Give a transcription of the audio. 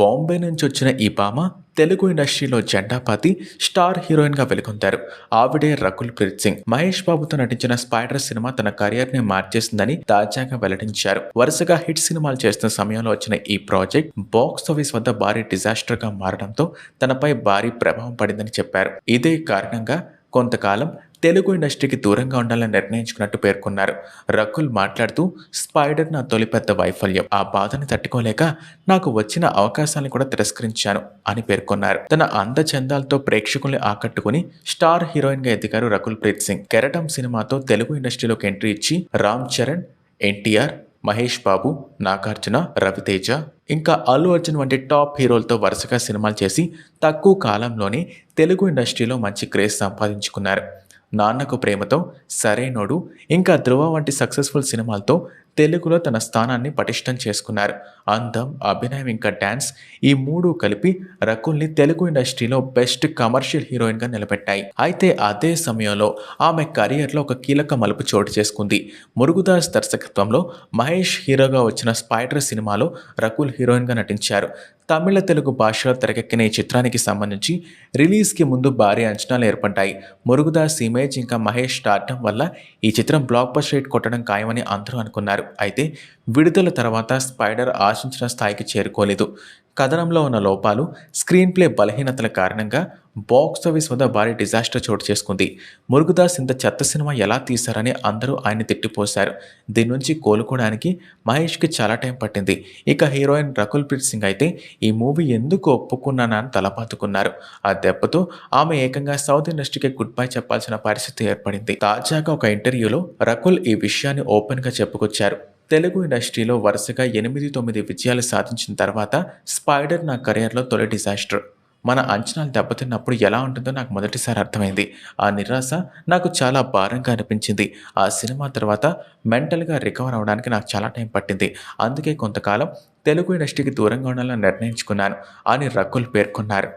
బాంబే నుంచి వచ్చిన ఈ భామ తెలుగు ఇండస్ట్రీలో జెండాపాతి స్టార్ హీరోయిన్గా వెలుగొందారు. ఆవిడే రకుల్ ప్రీత్ సింగ్. మహేష్ బాబుతో నటించిన స్పైడర్ సినిమా తన కెరియర్ని మార్చేసిందని తాజాగా వెల్లడించారు. వరుసగా హిట్ సినిమాలు చేస్తున్న సమయంలో వచ్చిన ఈ ప్రాజెక్ట్ బాక్స్ ఆఫీస్ వద్ద భారీ డిజాస్టర్గా మారడంతో తనపై భారీ ప్రభావం పడిందని చెప్పారు. ఇదే కారణంగా కొంతకాలం తెలుగు ఇండస్ట్రీకి దూరంగా ఉండాలని నిర్ణయించుకున్నట్టు పేర్కొన్నారు. రకుల్ మాట్లాడుతూ స్పైడర్ నా తొలి పెద్ద వైఫల్యం. ఆ బాధను తట్టుకోలేక నాకు వచ్చిన అవకాశాలను కూడా తిరస్కరించాను అని పేర్కొన్నారు. తన అందచందాలతో ప్రేక్షకుల్ని ఆకట్టుకుని స్టార్ హీరోయిన్గా ఎదిగారు రకుల్ ప్రీత్ సింగ్. కెరటం సినిమాతో తెలుగు ఇండస్ట్రీలోకి ఎంట్రీ ఇచ్చి రామ్ చరణ్ ఎన్టీఆర్ మహేష్ బాబు నాగార్జున రవితేజ ఇంకా అల్లు అర్జున్ వంటి టాప్ హీరోలతో వరుసగా సినిమాలు చేసి తక్కువ కాలంలోనే తెలుగు ఇండస్ట్రీలో మంచి క్రేజ్ సంపాదించుకున్నారు. నాన్నకు ప్రేమతో సరైనోడు ఇంకా ధృవ వంటి సక్సెస్ఫుల్ సినిమాలతో తెలుగులో తన స్థానాన్ని పటిష్టం చేసుకున్నారు. అందం అభినయం ఇంకా డ్యాన్స్ ఈ మూడు కలిపి రకుల్ని తెలుగు ఇండస్ట్రీలో బెస్ట్ కమర్షియల్ హీరోయిన్గా నిలబెట్టాయి. అయితే అదే సమయంలో ఆమె కెరియర్లో ఒక కీలక మలుపు చోటు చేసుకుంది. మురుగుదాస్ దర్శకత్వంలో మహేష్ హీరోగా వచ్చిన స్పైడర్ సినిమాలో రకుల్ హీరోయిన్గా నటించారు. తమిళ తెలుగు భాషలో తెరకెక్కిన ఈ చిత్రానికి సంబంధించి రిలీజ్కి ముందు భారీ అంచనాలు ఏర్పడ్డాయి. మురుగుదాస్ ఇమేజ్ ఇంకా మహేష్ స్టార్టం వల్ల ఈ చిత్రం బ్లాక్ బస్టర్ రేట్ కొట్టడం ఖాయమని అందరూ అనుకున్నారు. అయితే విడుదల తర్వాత స్పైడర్ ఆశించిన స్థాయికి చేరుకోలేదు. కథనంలో ఉన్న లోపాలు స్క్రీన్ ప్లే బలహీనతల కారణంగా బాక్స్ ఆఫీస్ వద్ద భారీ డిజాస్టర్ చోటు చేసుకుంది. మురుగుదాస్ ఇంత చెత్త సినిమా ఎలా తీశారని అందరూ ఆయన్ని తిట్టిపోశారు. దీని నుంచి కోలుకోవడానికి మహేష్కి చాలా టైం పట్టింది. ఇక హీరోయిన్ రకుల్ ప్రీత్ సింగ్ అయితే ఈ మూవీ ఎందుకు ఒప్పుకున్నానని తలపాతుకున్నారు. ఆ దెబ్బతో ఆమె ఏకంగా సౌత్ ఇండస్ట్రీకి గుడ్ బై చెప్పాల్సిన పరిస్థితి ఏర్పడింది. తాజాగా ఒక ఇంటర్వ్యూలో రకుల్ ఈ విషయాన్ని ఓపెన్గా చెప్పుకొచ్చారు. తెలుగు ఇండస్ట్రీలో వరుసగా ఎనిమిది తొమ్మిది విజయాలు సాధించిన తర్వాత స్పైడర్ నా కెరియర్లో తొలి డిజాస్టర్. మన అంచనాలు దెబ్బతిన్నప్పుడు ఎలా ఉంటుందో నాకు మొదటిసారి అర్థమైంది. ఆ నిరాశ నాకు చాలా భారంగా అనిపించింది. ఆ సినిమా తర్వాత మెంటల్గా రికవర్ అవడానికి నాకు చాలా టైం పట్టింది. అందుకే కొంతకాలం తెలుగు ఇండస్ట్రీకి దూరంగా ఉండాలని నిర్ణయించుకున్నాను. అని రకుల్ పేర్కొన్నారు.